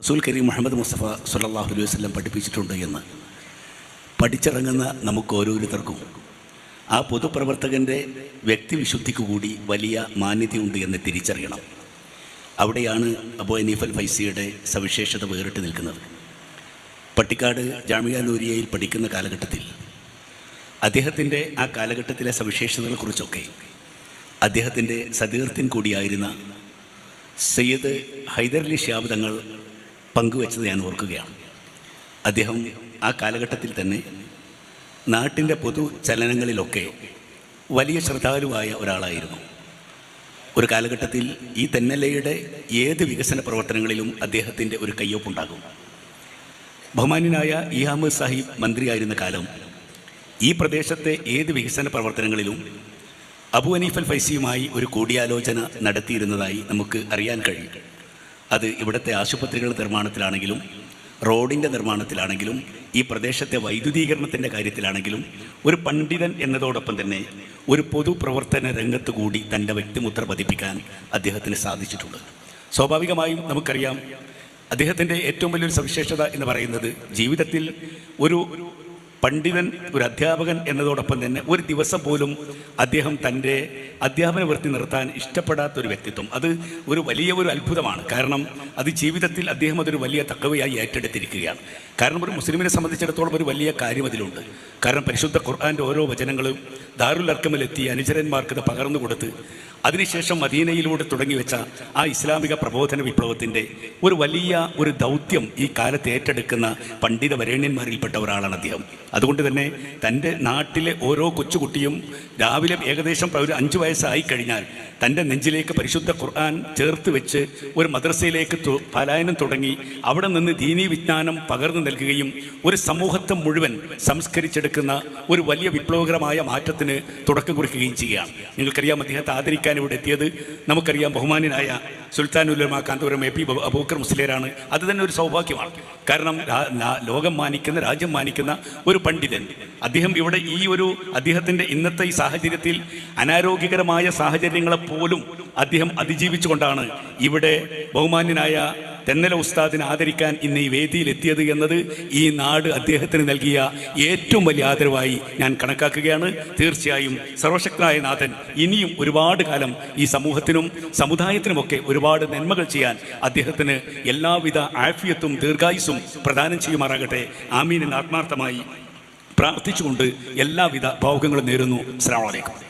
റസൂൽ കരീം മുഹമ്മദ് മുസ്തഫ സല്ലാഹു അലൈഹി വസ്ലം പഠിപ്പിച്ചിട്ടുണ്ട് എന്ന്. പഠിച്ചിറങ്ങുന്ന നമുക്ക് ഓരോരുത്തർക്കും ആ പൊതുപ്രവർത്തകന്റെ വ്യക്തിവിശുദ്ധിക്ക് കൂടി വലിയ മാന്യതയുണ്ട് എന്ന് തിരിച്ചറിയണം. അവിടെയാണ് അബോ അനീഫൽ ഫൈസിയുടെ സവിശേഷത വേറിട്ട് നിൽക്കുന്നത്. പട്ടിക്കാട് ജാമിയ നൂരിയയിൽ പഠിക്കുന്ന കാലഘട്ടത്തിൽ അദ്ദേഹത്തിന്റെ ആ കാലഘട്ടത്തിലെ സവിശേഷതകളെക്കുറിച്ചൊക്കെ അദ്ദേഹത്തിന്റെ സതീർത്ഥൻ കൂടിയായിരുന്ന സയ്യിദ് ഹൈദരലി ശ്യാബ് തങ്ങൾ പങ്കുവച്ചത് ഞാൻ ഓർക്കുകയാണ്. അദ്ദേഹം ആ കാലഘട്ടത്തിൽ തന്നെ നാട്ടിന്റെ പൊതു ചലനങ്ങളിലൊക്കെ വലിയ ശ്രദ്ധാലുവായ ഒരാളായിരുന്നു. ഒരു കാലഘട്ടത്തിൽ ഈ തെന്നലയുടെ ഏത് വികസന പ്രവർത്തനങ്ങളിലും അദ്ദേഹത്തിന്റെ ഒരു കയ്യൊപ്പുണ്ടാകും. ബഹുമാന്യനായ ഇഹാമദ് സാഹിബ് മന്ത്രിയായിരുന്ന കാലം ഈ പ്രദേശത്തെ ഏത് വികസന പ്രവർത്തനങ്ങളിലും അബു അനീഫൽ ഫൈസിയുമായി ഒരു കൂടിയാലോചന നടത്തിയിരുന്നതായി നമുക്ക് അറിയാൻ കഴിയും. അത് ഇവിടുത്തെ ആശുപത്രികളുടെ നിർമ്മാണത്തിലാണെങ്കിലും റോഡിന്റെ നിർമ്മാണത്തിലാണെങ്കിലും ഈ പ്രദേശത്തെ വൈദ്യുതീകരണത്തിന്റെ കാര്യത്തിലാണെങ്കിലും ഒരു പണ്ഡിതൻ എന്നതോടൊപ്പം തന്നെ ഒരു പൊതുപ്രവർത്തന രംഗത്ത് കൂടി തന്റെ വ്യക്തിമുദ്ര പതിപ്പിക്കാൻ അദ്ദേഹത്തിന് സാധിച്ചിട്ടുണ്ട്. സ്വാഭാവികമായും നമുക്കറിയാം അദ്ദേഹത്തിന്റെ ഏറ്റവും വലിയൊരു സവിശേഷത എന്ന് പറയുന്നത് ജീവിതത്തിൽ ഒരു പണ്ഡിതൻ ഒരു അധ്യാപകൻ എന്നതോടൊപ്പം തന്നെ ഒരു ദിവസം പോലും അദ്ദേഹം തന്റെ അധ്യാപന വൃത്തി നിർത്താൻ ഇഷ്ടപ്പെടാത്ത ഒരു വ്യക്തിത്വം. അത് ഒരു വലിയ ഒരു അത്ഭുതമാണ്. കാരണം അത് ജീവിതത്തിൽ അദ്ദേഹം അതൊരു വലിയ തക്കവയായി ഏറ്റെടുത്തിരിക്കുകയാണ്. കാരണം ഒരു മുസ്ലിമിനെ സംബന്ധിച്ചിടത്തോളം ഒരു വലിയ കാര്യം അതിലുണ്ട്. കാരണം പരിശുദ്ധ ഖുർആാന്റെ ഓരോ വചനങ്ങളും ദാരുലർക്കമിലെത്തി അനുചരന്മാർക്ക് ഇത് പകർന്നു കൊടുത്ത് അതിനുശേഷം മദീനയിലൂടെ തുടങ്ങി വെച്ച ആ ഇസ്ലാമിക പ്രബോധന വിപ്ലവത്തിന്റെ ഒരു വലിയ ഒരു ദൗത്യം ഈ കാലത്ത് ഏറ്റെടുക്കുന്ന പണ്ഡിത വരേണ്യന്മാരിൽപ്പെട്ട ഒരാളാണ് അദ്ദേഹം. അതുകൊണ്ട് തന്നെ തന്റെ നാട്ടിലെ ഓരോ കൊച്ചുകുട്ടിയും രാവിലെ ഏകദേശം ഒരു അഞ്ച് വയസ്സായി കഴിഞ്ഞാൽ തന്റെ നെഞ്ചിലേക്ക് പരിശുദ്ധ ഖുർആൻ ചേർത്ത് വെച്ച് ഒരു മദ്രസയിലേക്ക് പലായനം തുടങ്ങി അവിടെ നിന്ന് ദീനി വിജ്ഞാനം പകർന്നു നൽകുകയും ഒരു സമൂഹത്തെ മുഴുവൻ സംസ്കരിച്ചെടുക്കുന്ന ഒരു വലിയ വിപ്ലവകരമായ മാറ്റത്തിന് തുടക്കം കുറിക്കുകയും ചെയ്യുകയാണ് നിങ്ങൾക്കറിയാം അദ്ദേഹത്തെ ആദരിക്കാൻ ഇവിടെ എത്തിയത് നമുക്കറിയാം ബഹുമാന്യനായ സുൽത്താൻ ഉലമ കാന്തപുരം എ പി അബൂക്കർ മുസ്ലിയരാണ്. അത് തന്നെ ഒരു സൗഭാഗ്യമാണ്. കാരണം ലോകം മാനിക്കുന്ന രാജ്യം മാനിക്കുന്ന ഒരു പണ്ഡിതൻ. അദ്ദേഹം ഇവിടെ ഈ ഒരു അദ്ദേഹത്തിന്റെ ഇന്നത്തെ ഈ സാഹചര്യത്തിൽ അനാരോഗ്യകരമായ സാഹചര്യങ്ങളെ പോലും അദ്ദേഹം അതിജീവിച്ചുകൊണ്ടാണ് ഇവിടെ ബഹുമാന്യനായ തെന്നല ഉസ്താദിനെ ആദരിക്കാൻ ഇന്ന് ഈ വേദിയിൽ എത്തിയത് എന്നത് ഈ നാട് അദ്ദേഹത്തിന് നൽകിയ ഏറ്റവും വലിയ ആദരവായി ഞാൻ കണക്കാക്കുകയാണ്. തീർച്ചയായും സർവശക്തനായ നാഥൻ ഇനിയും ഒരുപാട് കാലം ഈ സമൂഹത്തിനും സമുദായത്തിനുമൊക്കെ ഒരുപാട് നന്മകൾ ചെയ്യാൻ അദ്ദേഹത്തിന് എല്ലാവിധ ആഫിയത്തും ദീർഘായുസും പ്രദാനം ചെയ്യുമാറാകട്ടെ. ആമീൻ എന്ന് ആത്മാർത്ഥമായി പ്രാർത്ഥിച്ചുകൊണ്ട് എല്ലാവിധ ഭാവുകങ്ങളും നേരുന്നു. അസ്സാം വലൈക്കും